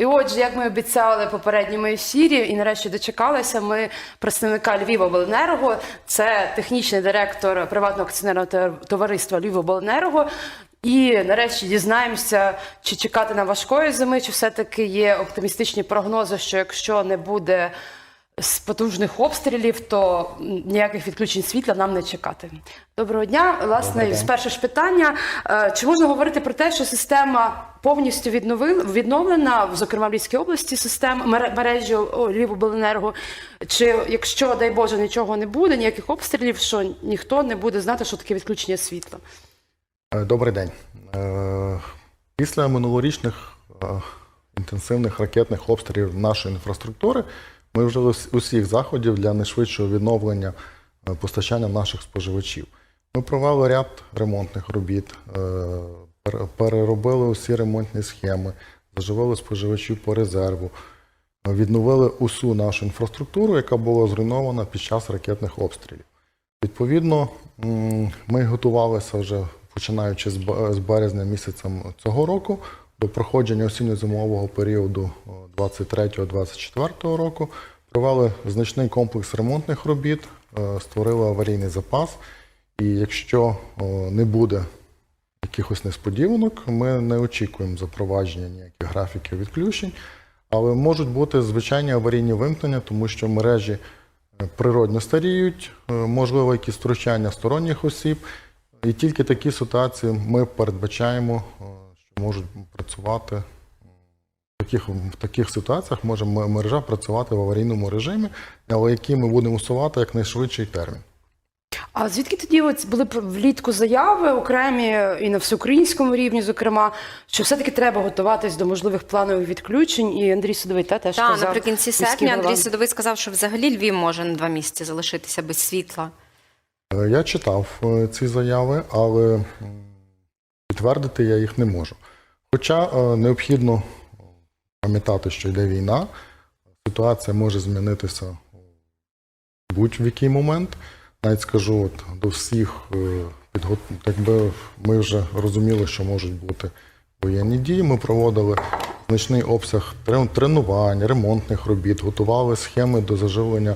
І отже, як ми обіцяли в попередньому ефірі, і нарешті дочекалися, ми представника Львівобленерго, це технічний директор приватного акціонерного товариства товариства Львівобленерго. І нарешті дізнаємося, чи чекати на важкої зими, чи все-таки є оптимістичні прогнози, що якщо не буде з потужних обстрілів, то ніяких відключень світла нам не чекати. Доброго дня. Власне, з перше ж питання: Е, чи можна говорити про те, що система повністю відновлена, зокрема в Львівській області, система мережі Львівобленерго? Чи якщо, дай Боже, нічого не буде, ніяких обстрілів, що ніхто не буде знати, що таке відключення світла? Е, Добрий день. Е, Після минулорічних інтенсивних ракетних обстрілів нашої інфраструктури ми вс- усіх заходів для найшвидшого відновлення е, постачання наших споживачів. Ми провели ряд ремонтних робіт, е, переробили усі ремонтні схеми, заживили споживачів по резерву, е, відновили усю нашу інфраструктуру, яка була зруйнована під час ракетних обстрілів. Відповідно, ми готувалися вже починаючи з березня місяцем цього року до проходження осінньо-зимового періоду 23-24 року. Провели значний комплекс ремонтних робіт, е, створили аварійний запас. І якщо не буде якихось несподіванок, ми не очікуємо запровадження ніяких графіків відключень, але можуть бути звичайні аварійні вимкнення, тому що мережі е, природно старіють, е, можливо, якісь втручання сторонніх осіб. І тільки такі ситуації ми передбачаємо, що можуть працювати. В таких, в таких ситуаціях може мережа працювати в аварійному режимі, але які ми будемо усувати як найшвидший термін. А звідки тоді от були влітку заяви окремі і на всеукраїнському рівні, зокрема, що все-таки треба готуватись до можливих планових відключень? І Андрій Судовий та теж Так, казав, наприкінці серпня. Андрій Судовий сказав, що взагалі Львів може на два місяці залишитися без світла. Е, Я читав е, ці заяви, але підтвердити я їх не можу. Хоча е, необхідно пам'ятати, що йде війна, ситуація може змінитися будь-який момент. Навіть скажу от, до всіх, е, якби ми вже розуміли, що можуть бути воєнні дії. Ми проводили значний обсяг тренувань, ремонтних робіт, готували схеми до заживлення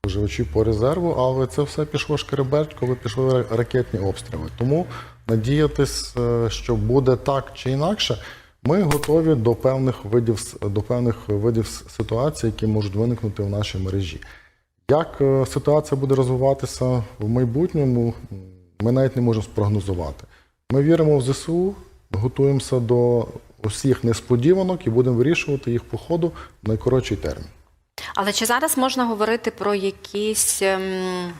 споживачів по резерву, але це все пішло шкереберть, коли пішли ракетні обстріли. Тому надіятись, е, що буде так чи інакше, ми готові до певних видів до певних видів ситуацій, які можуть виникнути в нашій мережі. Як е, ситуація буде розвиватися в майбутньому, ми навіть не можемо спрогнозувати. Ми віримо в ЗСУ, готуємося до усіх несподіванок і будемо вирішувати їх по ходу в найкоротший термін. Але чи зараз можна говорити про якісь ем,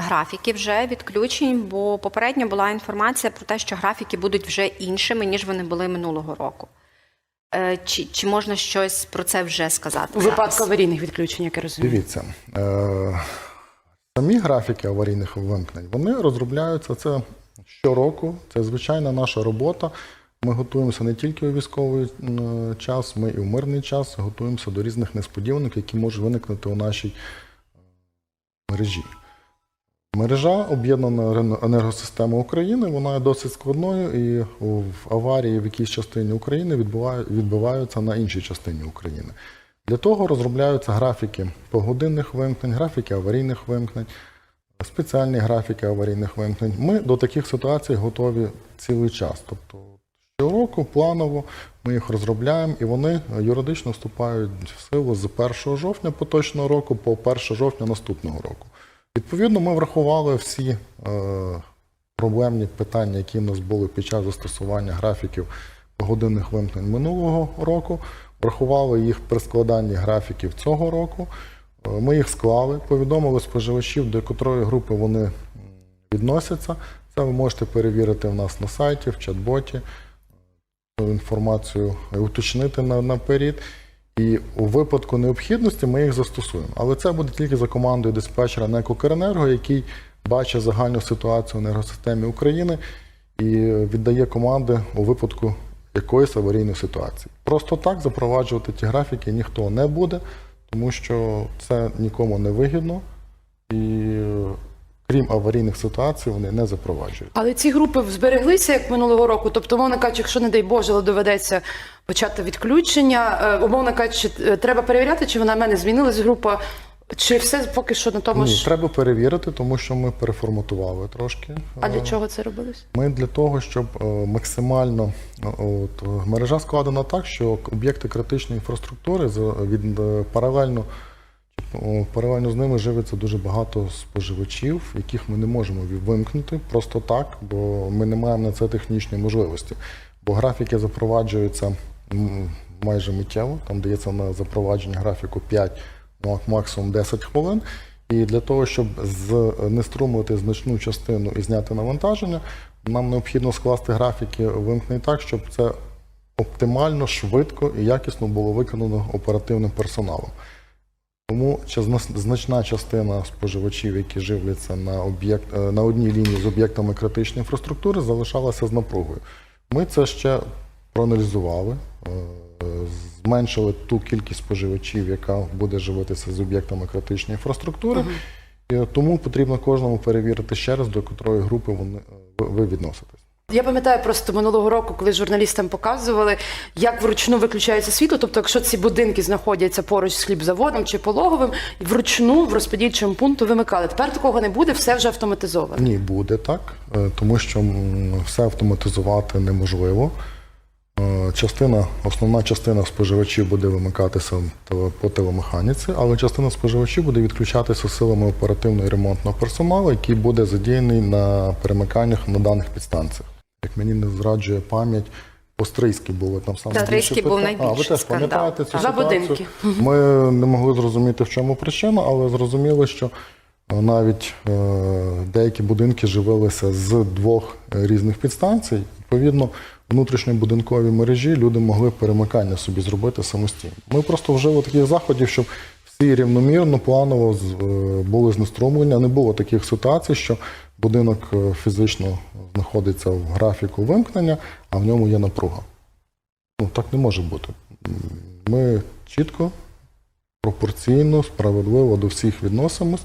графіки вже відключень? Бо попередньо була інформація про те, що графіки будуть вже іншими, ніж вони були минулого року. Е, чи, чи можна щось про це вже сказати? у випадку аварійних відключень, як я розумію. Дивіться, е, самі графіки аварійних вимкнень вони розробляються це щороку. Це звичайна наша робота. Ми готуємося не тільки у військовий час, ми і в мирний час готуємося до різних несподіванок, які можуть виникнути у нашій е, мережі. Мережа об'єднана Ен- енергосистема України, вона є досить складною, і в аварії в якійсь частині України відбуваються на іншій частині України. Для того розробляються графіки погодинних вимкнень, графіки аварійних вимкнень, спеціальні графіки аварійних вимкнень. Ми до таких ситуацій готові цілий час. Тобто щороку планово ми їх розробляємо, і вони юридично вступають в силу з 1 жовтня поточного року по 1 жовтня наступного року. Відповідно, ми врахували всі е, проблемні питання, які в нас були під час застосування графіків годинних вимкнень минулого року. Врахували їх при складанні графіків цього року. Е, Ми їх склали, повідомили споживачів, до котрої групи вони відносяться. Це ви можете перевірити в нас на сайті, в чат-боті, інформацію уточнити на, наперед. І у випадку необхідності ми їх застосуємо. Але це буде тільки за командою диспетчера НЕК «Укренерго», який бачить загальну ситуацію в енергосистемі України і віддає команди у випадку якоїсь аварійної ситуації. Просто так запроваджувати ті графіки ніхто не буде, тому що це нікому не вигідно. І крім аварійних ситуацій, вони не запроваджують. Але ці групи збереглися як минулого року. Тобто, мовно кажучи, якщо не дай Боже, але доведеться почати відключення. Е, Умовно кажучи, е, треба перевіряти, чи вона в мене змінилась група, чи все поки що на тому Ні, ж. треба перевірити, тому що ми переформатували трошки. А для Е, чого це робилось? Ми для того, щоб максимально от, мережа складена так, що об'єкти критичної інфраструктури від паралельно. Паралельно з ними живиться дуже багато споживачів, яких ми не можемо вимкнути просто так, бо ми не маємо на це технічної можливості. Бо графіки запроваджуються майже миттєво, там дається на запровадження графіку 5, ну, максимум 10 хвилин. І для того, щоб знеструмити значну частину і зняти навантаження, нам необхідно скласти графіки вимкнень так, щоб це оптимально, швидко і якісно було виконано оперативним персоналом. Тому значна частина споживачів, які живляться на, об'єкт, е, на одній лінії з об'єктами критичної інфраструктури, залишалася з напругою. Ми це ще проаналізували, е, зменшили ту кількість споживачів, яка буде живитися з об'єктами критичної інфраструктури. І тому потрібно кожному перевірити ще раз, до котрої групи вони, е, ви- відноситесь. Я пам'ятаю просто минулого року, коли журналістам показували, як вручну виключається світло. Тобто, якщо ці будинки знаходяться поруч з хлібзаводом чи пологовим, вручну в розподільчому пункту вимикали. Тепер такого не буде, все вже автоматизовано. Ні, буде так, е, тому що все автоматизувати неможливо. Е, Частина, основна частина споживачів буде вимикатися по телемеханіці, але частина споживачів буде відключатися силами оперативного і ремонтного персоналу, який буде задіяний на перемиканнях на даних підстанціях. Як мені не зраджує пам'ять, по-стрийськи було там саме Так, Стрийський більше був питань. А, ви теж пам'ятаєте цю ситуацію? будинки. Ми не могли зрозуміти, в чому причина, але зрозуміли, що е, навіть е, деякі будинки живилися з двох різних підстанцій. Відповідно, внутрішньобудинкові мережі люди могли перемикання собі зробити самостійно. Ми просто вжили таких заходів, щоб всі рівномірно, планово е, були знеструмлені. А Не було таких ситуацій, що будинок е, фізично знаходиться в графіку вимкнення, а в ньому є напруга. Ну, так не може бути. Ми чітко, пропорційно, справедливо до всіх відносимось.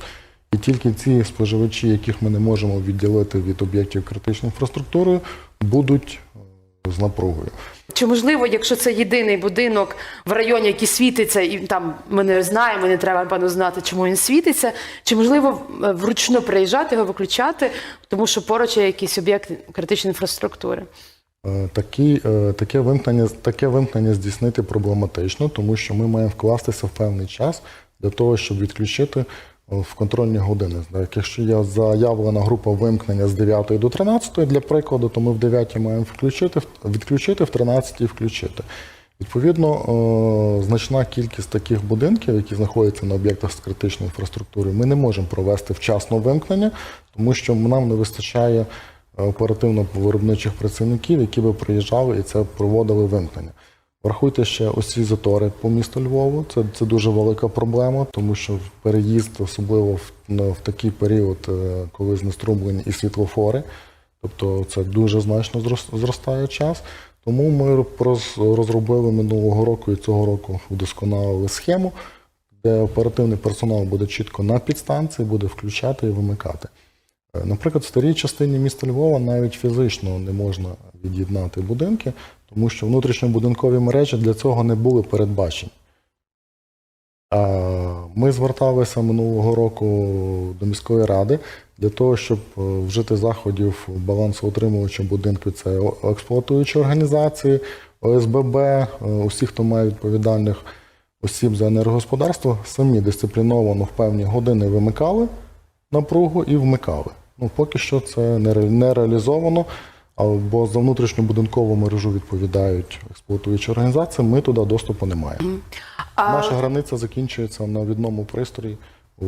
І тільки ці споживачі, яких ми не можемо відділити від об'єктів критичної інфраструктури, будуть з напругою. Чи можливо, якщо це єдиний будинок в районі, який світиться, і там ми не знаємо, не треба пану знати, чому він світиться, чи можливо е, вручну приїжджати його виключати, тому що поруч є якийсь об'єкт критичної інфраструктури? Е, Такі, е, таке, вимкнення, таке вимкнення здійснити проблематично, тому що ми маємо вкластися в певний час для того, щоб відключити в контрольні години. Якщо є заявлена група вимкнення з 9 до 13, для прикладу, то ми в 9 маємо включити, відключити, в 13 включити. Відповідно, е, значна кількість таких будинків, які знаходяться на об'єктах з критичної інфраструктури, ми не можемо провести вчасно вимкнення, тому що нам не вистачає оперативно-виробничих працівників, які би приїжджали і це проводили вимкнення. Врахуйте ще ось ці затори по місту Львову. Це, це дуже велика проблема, тому що переїзд, особливо в, на- в такий період, е, коли знеструмлені і світлофори, тобто це дуже значно зростає час. Тому ми розробили минулого року і цього року удосконалили схему, де оперативний персонал буде чітко на підстанції, буде включати і вимикати. Е, Наприклад, в старій частині міста Львова навіть фізично не можна від'єднати будинки, тому що внутрішньобудинкові мережі для цього не були передбачені. Ми зверталися минулого року до міської ради для того, щоб е, вжити заходів балансоутримувачем будинку. Це експлуатуючі організації, ОСББ, е, усі, хто має відповідальних осіб за енергогосподарство, самі дисципліновано в певні години вимикали напругу і вмикали. Ну, поки що це не, ре- не реалізовано, бо за внутрішньобудинкову мережу відповідають експлуатуючі організації, ми туди доступу не маємо. А Наша границя закінчується на відному пристрої у,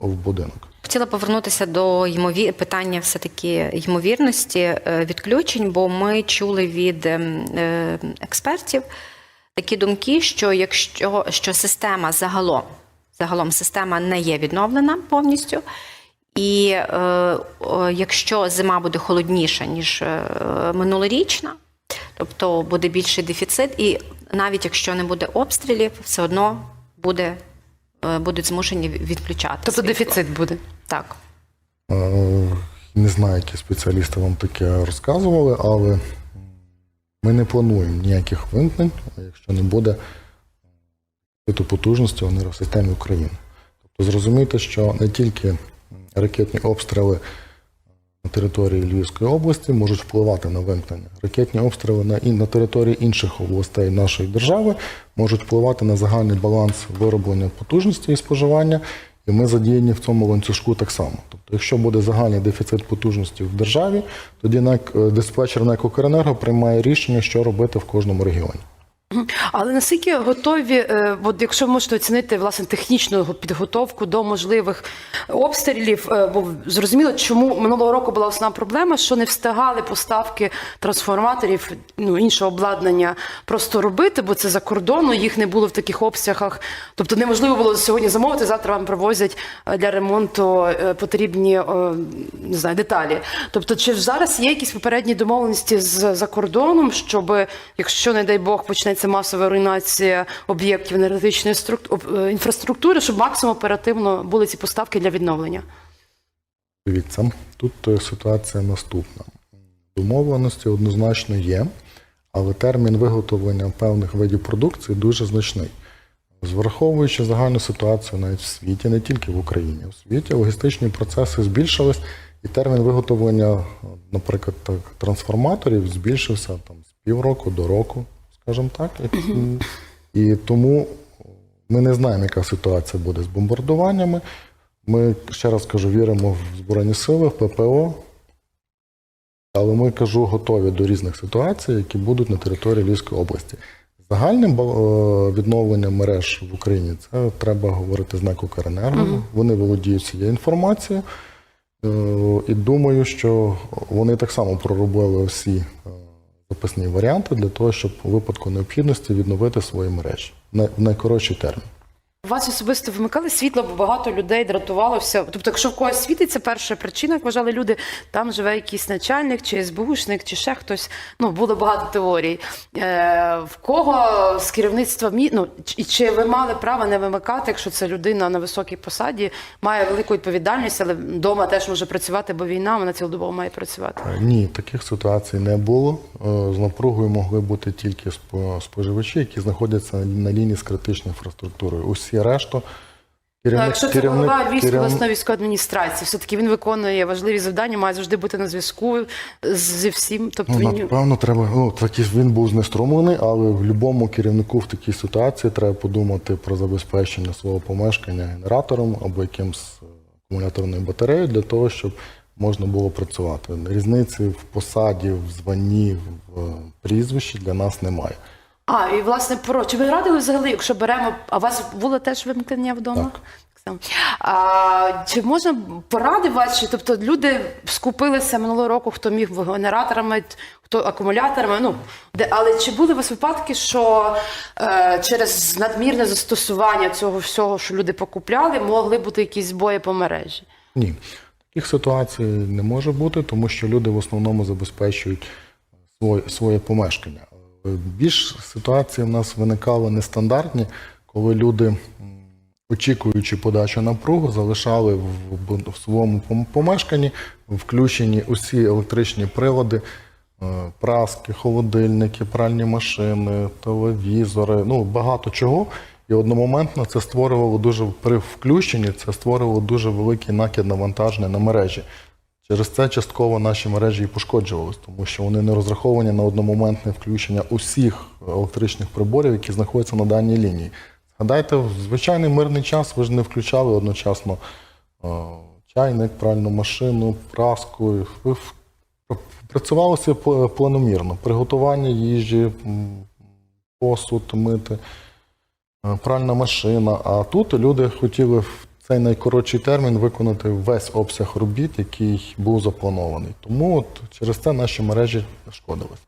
в будинок. Хотіла повернутися до ймові... питання все-таки ймовірності е, відключень, бо ми чули від ем, е, експертів такі думки, що якщо що система загалом, загалом система не є відновлена повністю, і е, якщо зима буде холодніша, ніж е, минулорічна, тобто буде більший дефіцит, і навіть якщо не буде обстрілів, все одно буде, е, будуть змушені відключати. тобто світло. дефіцит буде. Так. Е, Не знаю, які спеціалісти вам таке розказували, але Ми не плануємо ніяких вимкнень, якщо не буде потужності в енергосистемі України. Тобто зрозуміти, що не тільки ракетні обстріли на території Львівської області можуть впливати на вимкнення. Ракетні обстріли на, на території інших областей нашої держави можуть впливати на загальний баланс вироблення потужності і споживання, і ми задіяні в цьому ланцюжку так само. Тобто, якщо буде загальний дефіцит потужності в державі, тоді е, диспетчер НЕК «Укренерго» приймає рішення, що робити в кожному регіоні. Але наскільки готові, е, от якщо можете оцінити власне технічну підготовку до можливих обстрілів, е, бо зрозуміло, чому минулого року була основна проблема, що не встигали поставки трансформаторів, ну іншого обладнання просто робити, бо це за кордону, їх не було в таких обсягах. Тобто неможливо було сьогодні замовити, завтра вам привозять е, для ремонту потрібні не знаю, деталі. Тобто, чи зараз є якісь попередні домовленості з за кордоном, щоб якщо, не дай Бог, почнеться масова руйнація об'єктів енергетичної е, інфраструктури, щоб максимум оперативно були ці поставки для відновлення? Дивіться, тут е, ситуація наступна. Домовленості однозначно є, але термін виготовлення певних видів продукції дуже значний. Враховуючи загальну ситуацію навіть в світі, не тільки в Україні, в світі логістичні процеси збільшились, і термін виготовлення, наприклад, трансформаторів збільшився там, з півроку до року, скажімо так. І, і тому ми не знаємо, яка ситуація буде з бомбардуваннями. Ми, ще раз кажу, віримо в Збройні сили, в ППО, але ми кажу, готові до різних ситуацій, які будуть на території Львівської області. Загальним е, відновленням мереж в Україні це треба говорити з «Укренерго». Вони володіють цією інформацією. Е, І думаю, що вони так само проробили всі запасні варіанти для того, щоб у випадку необхідності відновити свої мережі в найкоротший термін. У вас особисто вимикали світло, бо багато людей дратувалося. Тобто, якщо в когось світиться, перша причина, як вважали люди, там живе якийсь начальник, чи СБУшник, чи ще хтось. Ну, було багато теорій. Е, в кого з керівництва мі... ну, і чи ви мали право не вимикати, якщо це людина на високій посаді, має велику відповідальність, але вдома теж може працювати, бо війна, вона цілодобово має працювати. Е, Ні, таких ситуацій не було. Е, З напругою могли бути тільки спо- споживачі, які знаходяться на лінії з критичною інфраструктурою. Усі решта Ну, керівник, якщо це керівник- голова Львівської керівник- обласної військової адміністрації, все-таки він виконує важливі завдання, має завжди бути на зв'язку зі всім. Тобто Ну, він напевно, треба. Ну, такі він був знеструмлений, але в будь-якому керівнику в такій ситуації треба подумати про забезпечення свого помешкання генератором або якимсь е, акумуляторною батареєю для того, щоб можна було працювати. Різниці в посаді, в званні, в е, прізвищі для нас немає. А, і власне про чи ви радили взагалі, якщо беремо, а у вас було теж вимкнення вдома? Так. А, чи можна поради ваші? Тобто люди скупилися минулого року, хто міг генераторами, хто акумуляторами. Ну де, але чи були у вас випадки, що е, через надмірне застосування цього всього, що люди покупляли, могли бути якісь збої по мережі? Ні, таких ситуацій не може бути, тому що люди в основному забезпечують своє, своє помешкання. Більш ситуації в нас виникали нестандартні, коли люди, очікуючи подачу напругу, залишали в, в- в своєму помешканні включені усі електричні прилади. е, Праски, холодильники, пральні машини, телевізори, ну багато чого. І одномоментно це створювало дуже при включенні, це створювало дуже великий накид навантаження на мережі. Через це частково наші мережі і пошкоджувались, тому що вони не розраховані на одномоментне включення усіх електричних приборів, які знаходяться на даній лінії. Згадайте, в звичайний мирний час ви ж не включали одночасно е, чайник, пральну машину, праску. Ви працювалося планомірно. Приготування їжі, посуд мити, е, пральна машина. А тут люди хотіли в цей найкоротший термін виконати весь обсяг робіт, який був запланований. Тому от через це наші мережі шкодились.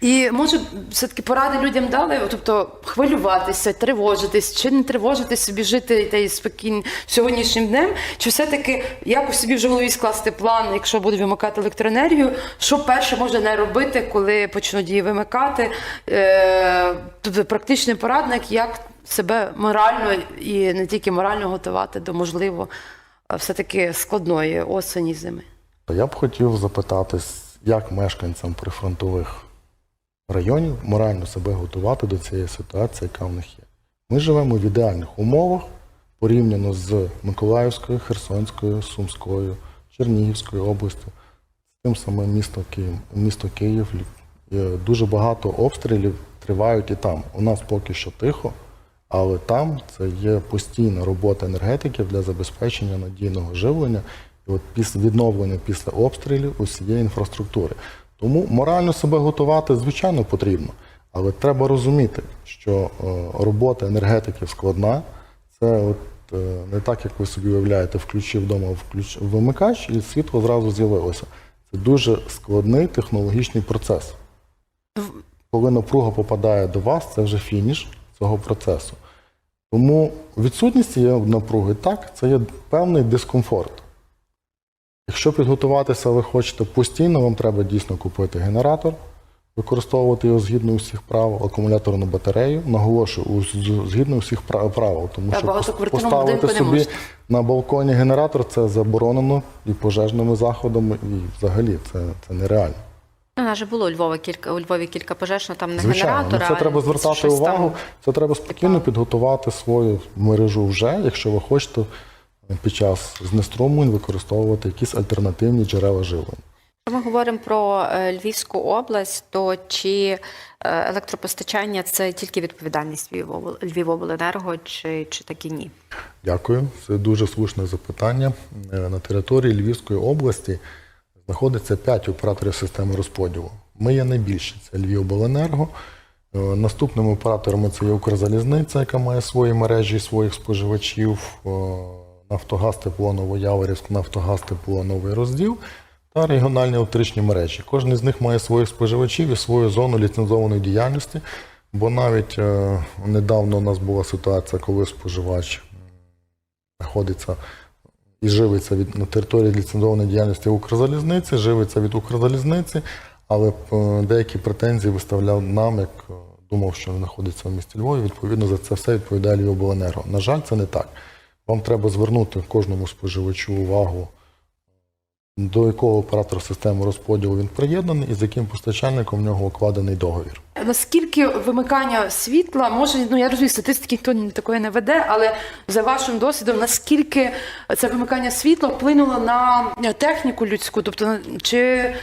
І може все-таки поради людям дали, тобто хвилюватися, тривожитись, чи не тривожитись собі жити та й спокійно сьогоднішнім днем, чи все-таки якось собі вже голові скласти план, якщо буде вимикати електроенергію, що перше можна не робити, коли почнуть її вимикати. Е, тобто практичний порадник, як себе морально і не тільки морально готувати до можливо все-таки складної осені зими. Я б хотів запитатись, як мешканцям прифронтових районів морально себе готувати до цієї ситуації, яка в них є. Ми живемо в ідеальних умовах порівняно з Миколаївською, Херсонською, Сумською, Чернігівською областю, з тим самим місто Київ. Місто Київ Е, дуже багато обстрілів тривають і там. У нас поки що тихо, але там це є постійна робота енергетиків для забезпечення надійного живлення і от після відновлення після обстрілів усієї інфраструктури. Тому морально себе готувати, звичайно, потрібно. Але треба розуміти, що е, робота енергетиків складна. Це от е, не так, як ви собі уявляєте, включив вдома включ... вимикач і світло зразу з'явилося. Це дуже складний технологічний процес. Коли напруга попадає до вас, це вже фініш цього процесу. Тому відсутність цієї напруги, так, це є певний дискомфорт. Якщо підготуватися ви хочете постійно, вам треба дійсно купити генератор, використовувати його згідно усіх правил, акумуляторну батарею, наголошую, згідно усіх правил. Тому що поставити собі на балконі генератор це заборонено і пожежними заходами, і взагалі це, це нереально. Ну, у нас же було у Львові кілька у Львові кілька пожеж, ну там не Звичайно, генератора. ну, це а треба звертати щось там. увагу. Це треба спокійно підготувати свою мережу вже, якщо ви хочете під час знеструмлень використовувати якісь альтернативні джерела живлення. Якщо ми говоримо про е, Львівську область, то чи е, електропостачання це тільки відповідальність Львівобл- Львівобленерго, чи, чи так і ні? Дякую. Це дуже слушне запитання. Е, На території Львівської області знаходиться 5 операторів системи розподілу. Ми є найбільші, це Львівобленерго. Е, Наступними операторами це є Укрзалізниця, яка має свої мережі своїх споживачів. е, Нафтогаз Тепло Новояворівськ, Нафтогаз Тепло Новий Розділ та регіональні електричні мережі. Кожен з них має своїх споживачів і свою зону ліцензованої діяльності. Бо навіть е, недавно у нас була ситуація, коли споживач знаходиться і живиться від на території ліцензованої діяльності Укрзалізниці, живиться від Укрзалізниці, але е, деякі претензії виставляв нам, як е, думав, що він знаходиться в місті Львові. Відповідно, за це все відповідає Львівобленерго. На жаль, це не так. Вам треба звернути кожному споживачу увагу, до якого оператора системи розподілу він приєднаний і з яким постачальником в нього укладений договір. Наскільки вимикання світла може, ну я розумію, статистики ніхто такої не веде, але за вашим досвідом, наскільки це вимикання світла вплинуло на техніку людську? Тобто, чи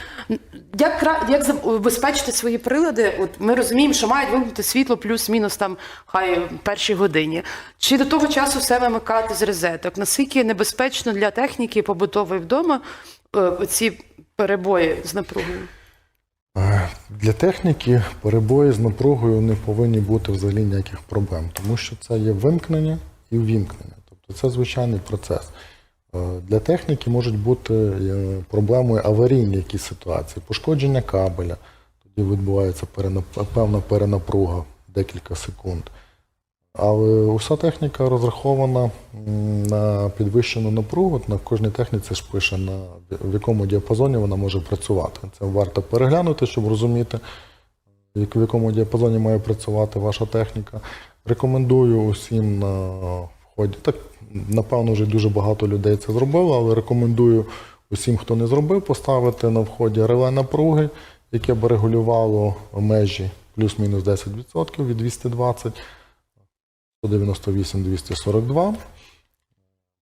як, як забезпечити свої прилади? От ми розуміємо, що мають вимкнути світло плюс-мінус там хай першій годині. Чи до того часу все вимикати з розеток? Наскільки небезпечно для техніки побутової вдома е, ці перебої з напругою? Е, Для техніки перебої з напругою не повинні бути взагалі ніяких проблем, тому що це є вимкнення і ввімкнення. Тобто це звичайний процес. Е, Для техніки можуть бути е, проблемою аварійні якісь ситуації, пошкодження кабеля, тоді відбувається певна перенапруга декілька секунд. Але уся техніка розрахована на підвищену напругу. На кожній техніці ж пише, на в якому діапазоні вона може працювати. Це варто переглянути, щоб розуміти, в якому діапазоні має працювати ваша техніка. Рекомендую усім на вході. Так, напевно, вже дуже багато людей це зробило, але рекомендую усім, хто не зробив, поставити на вході реле напруги, яке б регулювало межі плюс-мінус 10% від 220. 198-242,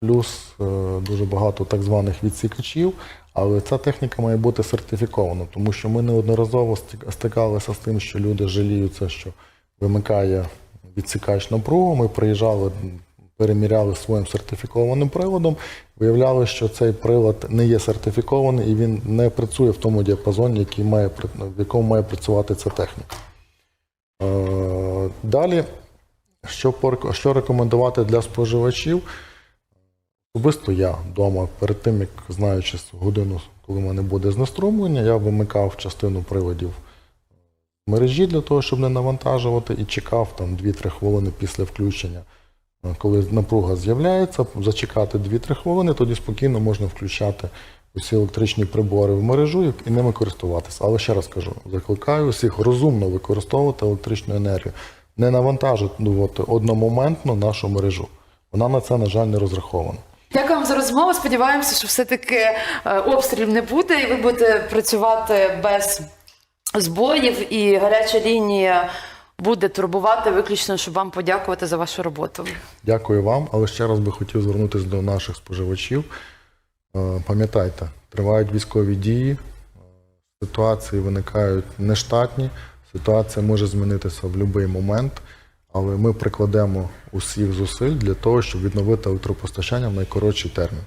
плюс е, дуже багато так званих відсікачів, але ця техніка має бути сертифікована, тому що ми неодноразово стикалися з тим, що люди жаліються, що вимикає відсікач напругу. Ми приїжджали, переміряли своїм сертифікованим приладом, виявляли, що цей прилад не є сертифікований і він не працює в тому діапазоні, який має, в якому має працювати ця техніка. Е, Далі що, що рекомендувати для споживачів? Особисто я вдома, перед тим, як знаючи годину, коли в мене буде знеструмлення, я вимикав частину приладів мережі для того, щоб не навантажувати, і чекав там 2-3 хвилини після включення. Е, Коли напруга з'являється, зачекати 2-3 хвилини, тоді спокійно можна включати усі електричні прибори в мережу і ними користуватися. Але ще раз кажу, закликаю усіх розумно використовувати електричну енергію, не навантажувати одномоментно нашу мережу. Вона на це, на жаль, не розрахована. Дякую вам за розмову. Сподіваємося, що все-таки е, обстрілів не буде, і ви будете працювати без збоїв, і гаряча лінія буде турбувати виключно, щоб вам подякувати за вашу роботу. Дякую вам, але ще раз би хотів звернутися до наших споживачів. Е, Пам'ятайте, тривають військові дії, е, ситуації виникають нештатні, ситуація може змінитися в будь-який момент, але ми прикладемо усіх зусиль для того, щоб відновити електропостачання в найкоротший термін.